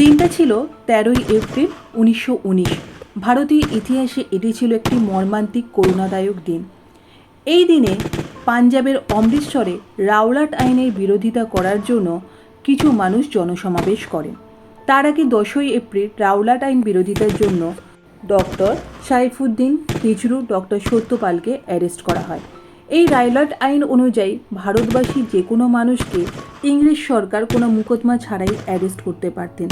দিনটা ছিল তেরোই এপ্রিল উনিশশো উনিশ। ভারতীয় ইতিহাসে এটি ছিল একটি মর্মান্তিক করুণাদায়ক দিন। এই দিনে পাঞ্জাবের অমৃতসরে রাওলাট আইনের বিরোধিতা করার জন্য কিছু মানুষ জনসমাবেশ করেন। তার আগে দশই এপ্রিল রাওলাট আইন বিরোধিতার জন্য ডক্টর সাইফুদ্দিন হিজরু ডক্টর সত্যপালকে অ্যারেস্ট করা হয়। এই রাইলাট আইন অনুযায়ী ভারতবাসী যে কোনো মানুষকে ইংরেজ সরকার কোনো মুকদমা ছাড়াই অ্যারেস্ট করতে পারতেন।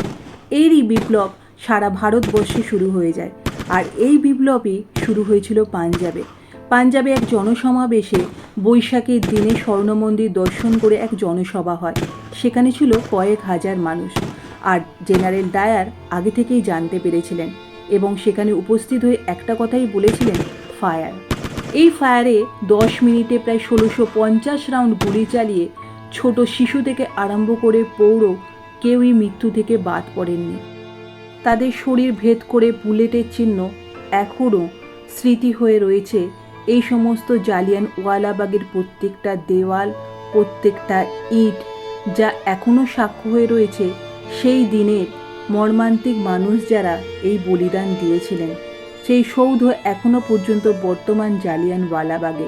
এরই বিপ্লব সারা ভারতবর্ষে শুরু হয়ে যায়। আর এই বিপ্লবই শুরু হয়েছিল পাঞ্জাবে। পাঞ্জাবে এক জনসমাবেশে বৈশাখের দিনে স্বর্ণমন্দির দর্শন করে এক জনসভা হয়। সেখানে ছিল কয়েক হাজার মানুষ। আর জেনারেল ডায়ার আগে থেকেই জানতে পেরেছিলেন এবং সেখানে উপস্থিত হয়ে একটা কথাই বলেছিলেন, ফায়ার। এই ফায়ারে দশ মিনিটে প্রায় ষোলোশো পঞ্চাশ রাউন্ড গুলি চালিয়ে ছোট শিশু থেকে আরম্ভ করে পৌর কেউই মৃত্যু থেকে বাদ পড়েননি। তাদের শরীর ভেদ করে বুলেটের চিহ্ন এখনও স্মৃতি হয়ে রয়েছে। এই সমস্ত জালিয়ান ওয়ালাবাগের প্রত্যেকটা দেওয়াল, প্রত্যেকটা ইট যা এখনও সাক্ষ্য হয়ে রয়েছে, সেই দিনের মর্মান্তিক মানুষ যারা এই বলিদান দিয়েছিলেন। সেই সৌধ এখনও পর্যন্ত বর্তমান জালিয়ান ওয়ালাবাগে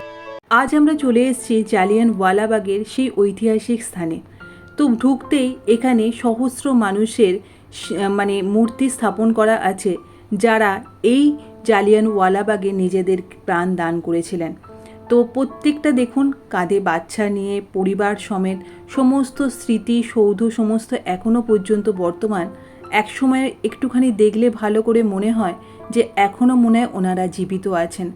আজ আমরা চলে এসেছি জালিয়ান ওয়ালাবাগের সেই ঐতিহাসিক স্থানে। তো ঢুকতেই এখানে সহস্র মানুষের মানে মূর্তি স্থাপন করা আছে, যারা এই জালিয়ান ওয়ালাবাগে নিজেদের প্রাণ দান করেছিলেন। তো প্রত্যেকটা দেখুন, কাঁধে বাচ্চা নিয়ে, পরিবার সমেত, সমস্ত স্মৃতি, সৌধ সমস্ত এখনও পর্যন্ত বর্তমান। এক সময় একটুখানি দেখলে ভালো করে মনে হয় যে এখনও মনে হয় ওনারা জীবিত আছেন।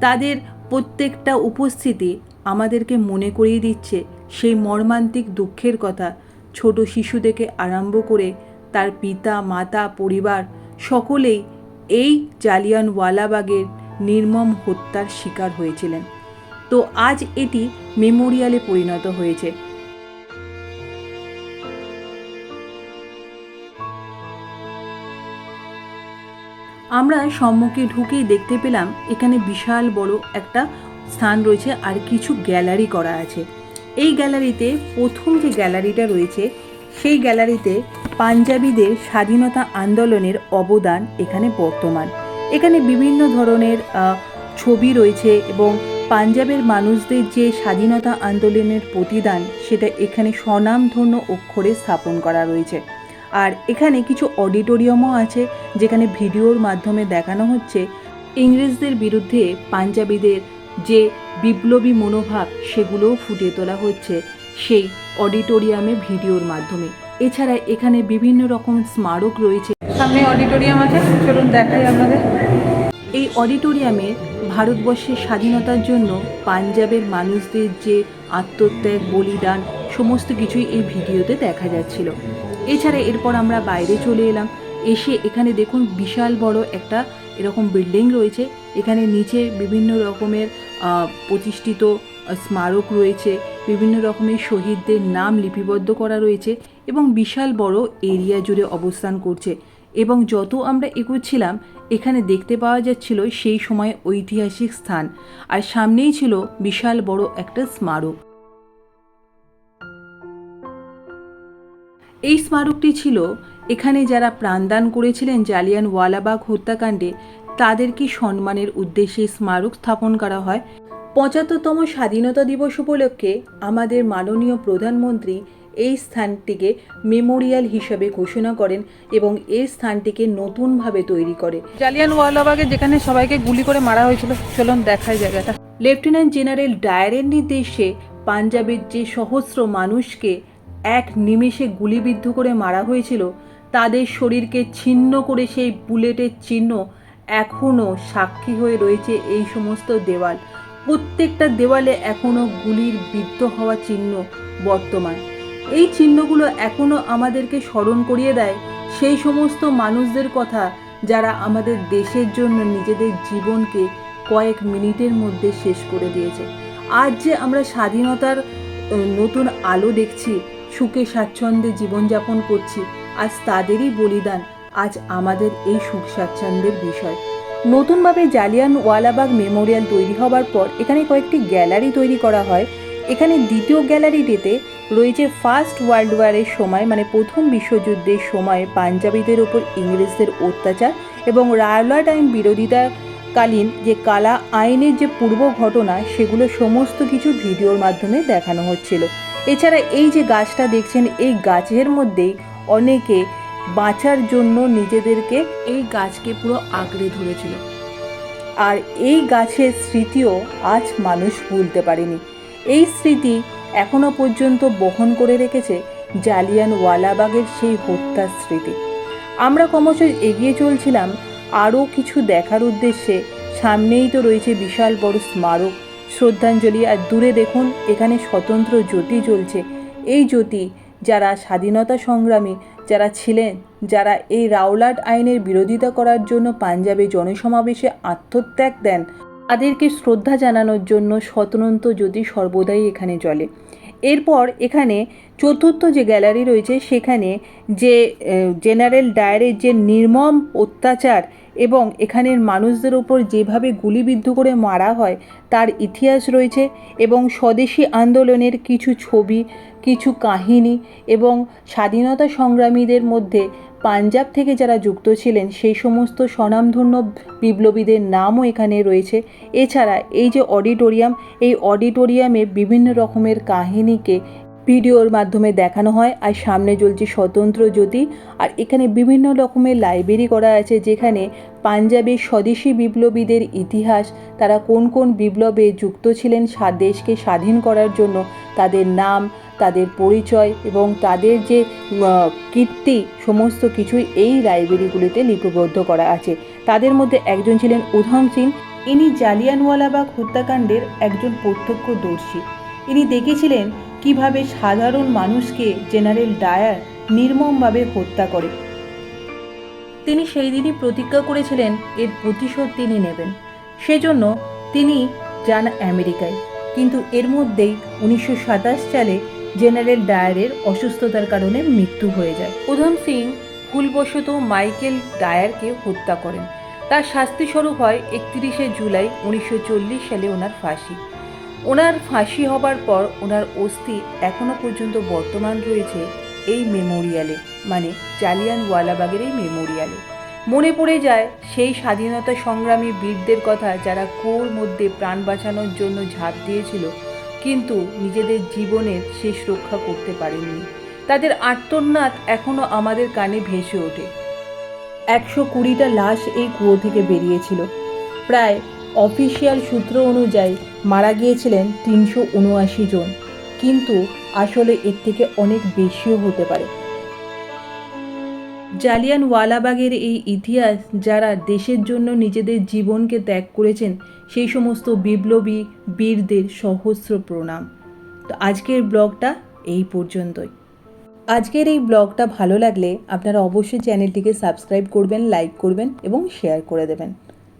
তাদের প্রত্যেকটা উপস্থিতি আমাদেরকে মনে করিয়ে দিচ্ছে সেই মর্মান্তিক দুঃখের কথা। ছোট শিশু থেকে আরম্ভ করে তার পিতা, মাতা, পরিবার সকলেই এই জালিয়ান ওয়ালাবাগের নির্মম হত্যার শিকার হয়েছিলেন। তো আজ এটি মেমোরিয়ালে পরিণত হয়েছে। আমরা সম্মুখে ঢুকেই দেখতে পেলাম এখানে বিশাল বড় একটা স্থান রয়েছে আর কিছু গ্যালারি করা আছে। এই গ্যালারিতে প্রথম যে গ্যালারিটা রয়েছে, সেই গ্যালারিতে পাঞ্জাবিদের স্বাধীনতা আন্দোলনের অবদান এখানে বর্তমান। এখানে বিভিন্ন ধরনের ছবি রয়েছে এবং পাঞ্জাবের মানুষদের যে স্বাধীনতা আন্দোলনের প্রতিদান, সেটা এখানে স্বনামধন্য অক্ষরে স্থাপন করা রয়েছে। আর এখানে কিছু অডিটোরিয়ামও আছে যেখানে ভিডিওর মাধ্যমে দেখানো হচ্ছে ইংরেজদের বিরুদ্ধে পাঞ্জাবিদের যে বিপ্লবী মনোভাব সেগুলোও ফুটিয়ে তোলা হচ্ছে সেই অডিটোরিয়ামে ভিডিওর মাধ্যমে। এছাড়া এখানে বিভিন্ন রকম স্মারক রয়েছে। সামনে অডিটোরিয়াম আছে চলুন দেখাই আপনাদের। এই অডিটোরিয়ামে ভারতবর্ষের স্বাধীনতার জন্য পাঞ্জাবের মানুষদের যে আত্মত্যাগ বলিদান সমস্ত কিছুই এই ভিডিওতে দেখা যাচ্ছিল। এছাড়া এরপর আমরা বাইরে চলে এলাম। এসে এখানে দেখুন বিশাল বড় একটা এরকম বিল্ডিং রয়েছে। এখানে নিচে বিভিন্ন রকমের প্রতিষ্ঠিত স্মারক রয়েছে। বিভিন্ন রকমের শহীদদের নাম লিপিবদ্ধ করা রয়েছে এবং বিশাল বড় এরিয়া জুড়ে অবস্থান করছে। এবং যত আমরা এগোচ্ছিলাম, এখানে দেখতে পাওয়া যাচ্ছিল সেই সময় ঐতিহাসিক স্থান। আর সামনেই ছিল বিশাল বড় একটা স্মারক। এই স্মারকটি ছিল এখানে যারা প্রাণদান করেছিলেন জালিয়ান ওয়ালাবাগ হত্যাকাণ্ডে তাদেরকে সম্মানের উদ্দেশ্যে স্মারক স্থাপন করা হয়? পঁচাত্তরতম স্বাধীনতা দিবস উপলক্ষে আমাদের মাননীয় প্রধানমন্ত্রী এই স্থানটিকে মেমোরিয়াল হিসাবে ঘোষণা করেন এবং এই স্থানটিকে নতুনভাবে তৈরি করে। জালিয়ান ওয়ালাবাগে যেখানে সবাইকে গুলি করে মারা হয়েছিল চলুন দেখাই জায়গাটা। লেফটেন্যান্ট জেনারেল ডায়ারের নির্দেশে পাঞ্জাবের যে সহস্র মানুষকে এক নিমেষে গুলিবিদ্ধ করে মারা হয়েছিল, তাদের শরীরকে ছিন্ন করে সেই বুলেটের চিহ্ন এখনও সাক্ষী হয়ে রয়েছে এই সমস্ত দেওয়াল। প্রত্যেকটা দেওয়ালে এখনও গুলির বিদ্ধ হওয়া চিহ্ন বর্তমান। এই চিহ্নগুলো এখনও আমাদেরকে স্মরণ করিয়ে দেয় সেই সমস্ত মানুষদের কথা যারা আমাদের দেশের জন্য নিজেদের জীবনকে কয়েক মিনিটের মধ্যে শেষ করে দিয়েছে। আজ যে আমরা স্বাধীনতার নতুন আলো দেখছি সুখে স্বাচ্ছন্দ্যে জীবনযাপন করছি। আজ তাদেরই বলিদান, আজ আমাদের এই সুখ স্বাচ্ছন্দ্যের বিষয়। নতুনভাবে জালিয়ান ওয়ালাবাগ মেমোরিয়াল তৈরি হবার পর এখানে কয়েকটি গ্যালারি তৈরি করা হয়। এখানে দ্বিতীয় গ্যালারিটিতে রয়েছে ফার্স্ট ওয়ার্ল্ড ওয়ারের সময় মানে প্রথম বিশ্বযুদ্ধের সময় পাঞ্জাবিদের ওপর ইংরেজদের অত্যাচার এবং রায়লাট আইন বিরোধিতাকালীন যে কালা আইনের যে পূর্ব ঘটনা সেগুলো সমস্ত কিছু ভিডিওর মাধ্যমে দেখানো হচ্ছিল। এছাড়া এই যে গাছটা দেখছেন, এই গাছের মধ্যেই অনেকে বাঁচার জন্য নিজেদেরকে এই গাছকে পুরো আঁকড়ে ধরেছিল। আর এই গাছের স্মৃতিও আজ মানুষ ভুলতে পারেনি। এই স্মৃতি এখনও পর্যন্ত বহন করে রেখেছে জালিয়ান ওয়ালাবাগের সেই হত্যার স্মৃতি। আমরা ক্রমশ এগিয়ে চলছিলাম, আরও কিছু দেখার উদ্দেশ্যে। সামনেই তো রয়েছে বিশাল বড় স্মারক শ্রদ্ধাঞ্জলি আর দূরে দেখুন, এখানে স্বতন্ত্র জ্যোতি জ্বলছে। এই জ্যোতি যারা স্বাধীনতা সংগ্রামী, যারা ছিলেন, যারা এই রাওলাট আইনের বিরোধিতা করার জন্য পাঞ্জাবে জনসমাবেশে আত্মত্যাগ দেন, তাদেরকে শ্রদ্ধা জানানোর জন্য স্বতন্ত্র জ্যোতি সর্বদাই এখানে জ্বলে। এরপর এখানে চতুর্থ যে গ্যালারি রয়েছে, সেখানে যে জেনারেল ডায়ারের যে নির্মম অত্যাচার এবং এখানের মানুষদের ওপর যেভাবে গুলিবিদ্ধ করে মারা হয়, তার ইতিহাস রয়েছে এবং স্বদেশী আন্দোলনের কিছু ছবি, কিছু কাহিনী এবং স্বাধীনতা সংগ্রামীদের মধ্যে পাঞ্জাব থেকে যারা যুক্ত ছিলেন, সেই সমস্ত স্বনামধন্য বিপ্লবীদের নামও এখানে রয়েছে। এছাড়া এই যে অডিটোরিয়াম, এই অডিটোরিয়ামে বিভিন্ন রকমের কাহিনীকে ভিডিওর মাধ্যমে দেখানো হয় আর সামনে জ্বলছে স্বতন্ত্র জ্যোতি আর এখানে বিভিন্ন রকমের লাইব্রেরি করা আছে যেখানে পাঞ্জাবের স্বদেশী বিপ্লবীদের ইতিহাস, তারা কোন কোন বিপ্লবে যুক্ত ছিলেন স্বা- দেশকে স্বাধীন করার জন্য, তাদের নাম, তাদের পরিচয় এবং তাদের যে কীর্তি, সমস্ত কিছুই এই লাইব্রেরিগুলিতে লিপিবদ্ধ করা আছে। তাদের মধ্যে একজন ছিলেন উধম সিং ইনি জালিয়ানওয়ালাবাগ হত্যাকাণ্ডের একজন প্রত্যক্ষদর্শী। ইনি দেখেছিলেন কীভাবে সাধারণ মানুষকে জেনারেল ডায়ার নির্মমভাবে হত্যা করে। তিনি সেই দিনই প্রতিজ্ঞা করেছিলেন, এর প্রতিশোধ তিনি নেবেন। সেজন্য তিনি যান আমেরিকায়। কিন্তু এর মধ্যেই উনিশশো সাতাশ সালে জেনারেল ডায়ারের অসুস্থতার কারণে মৃত্যু হয়ে যায়। উধম সিং ভুলবশত মাইকেল ডায়ারকে হত্যা করেন। তার শাস্তিস্বরূপ হয় একত্রিশে জুলাই উনিশশো চল্লিশ সালে ওনার ফাঁসি। ওনার ফাঁসি হবার পর ওনার অস্থি এখনও পর্যন্ত বর্তমান রয়েছে এই মেমোরিয়ালে মানে জালিয়ান ওয়ালাবাগের এই মেমোরিয়ালে। মনে পড়ে যায় সেই স্বাধীনতা সংগ্রামী বীরদের কথা যারা কোর মধ্যে প্রাণ বাঁচানোর জন্য ঝাঁপ দিয়েছিল, কিন্তু নিজেদের জীবনের শেষ রক্ষা করতে পারেননি। তাদের আর্তনাদ এখনও আমাদের কানে ভেসে ওঠে। একশো কুড়িটা লাশ এই কুয়ো থেকে বেরিয়েছিল। প্রায় অফিসিয়াল সূত্র অনুযায়ী মারা গিয়েছিলেন তিনশো উনআশি জন। কিন্তু আসলে এর থেকে অনেক বেশিও হতে পারে। জালিয়ান ওয়ালাবাগের এই ইতিহাস যারা দেশের জন্য নিজেদের জীবনকে ত্যাগ করেছেন, সেই সমস্ত বিপ্লবী বীরদের সহস্র প্রণাম। তো আজকের ব্লগটা এই পর্যন্তই। আজকের এই ব্লগটা ভালো লাগলে আপনারা অবশ্যই চ্যানেলটিকে সাবস্ক্রাইব করবেন, লাইক করবেন এবং শেয়ার করে দেবেন।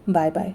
Bye bye.